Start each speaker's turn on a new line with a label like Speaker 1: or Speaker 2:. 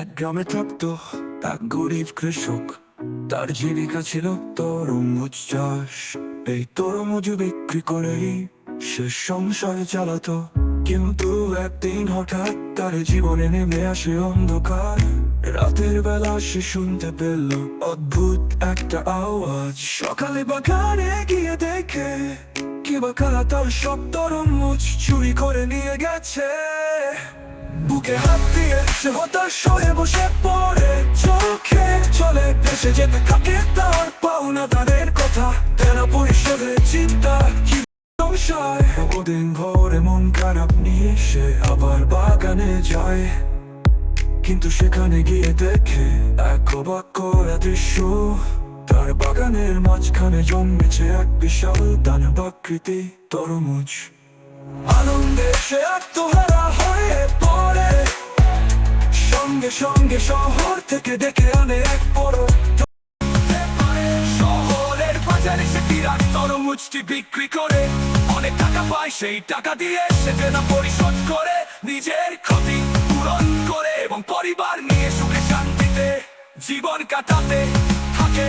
Speaker 1: এক গ্রামে থাকতো এক গরিব কৃষক। তার জীবিকা ছিল তরমুজ চাষ। এই তরমুজ বিক্রি করেই সে সংসার চালাতো। কিন্তু একদিন হঠাৎ তার জীবনে নেমে আসে অন্ধকার। রাতের বেলা সে শুনতে পেল অদ্ভুত একটা আওয়াজ। সকালে বাগানে গিয়ে দেখে, কি বা কারা তার সব তরমুজ চুরি করে নিয়ে গেছে। বুকে হাত দিয়ে সে হতাশ হয়ে বসে পড়ে, চোখে চলে ভেসে যেতে থাকে তার পাওনা তাদের কথা। তেনা পরিষদের চিন্তা কি মন খারাপ নিয়ে সে আবার বাগানে যায়। কিন্তু সেখানে গিয়ে দেখে এক করা দৃশ্য তার বাগানের মাঝখানে জন্মেছে এক বিশাল দানব আকৃতি তরমুজ। আনন্দে সে আত্মহারা সঙ্গে শহর থেকে ডেকে আনে এক বড় শহরের বাজারে সে বিরাট তরমুজটি বিক্রি করে। অনেক টাকা পায়, সেই টাকা দিয়ে সে দেনা পরিশোধ করে। নিজের ক্ষতি পূরণ করে এবং পরিবার নিয়ে সুখে শান্তিতে জীবন কাটাতে থাকে।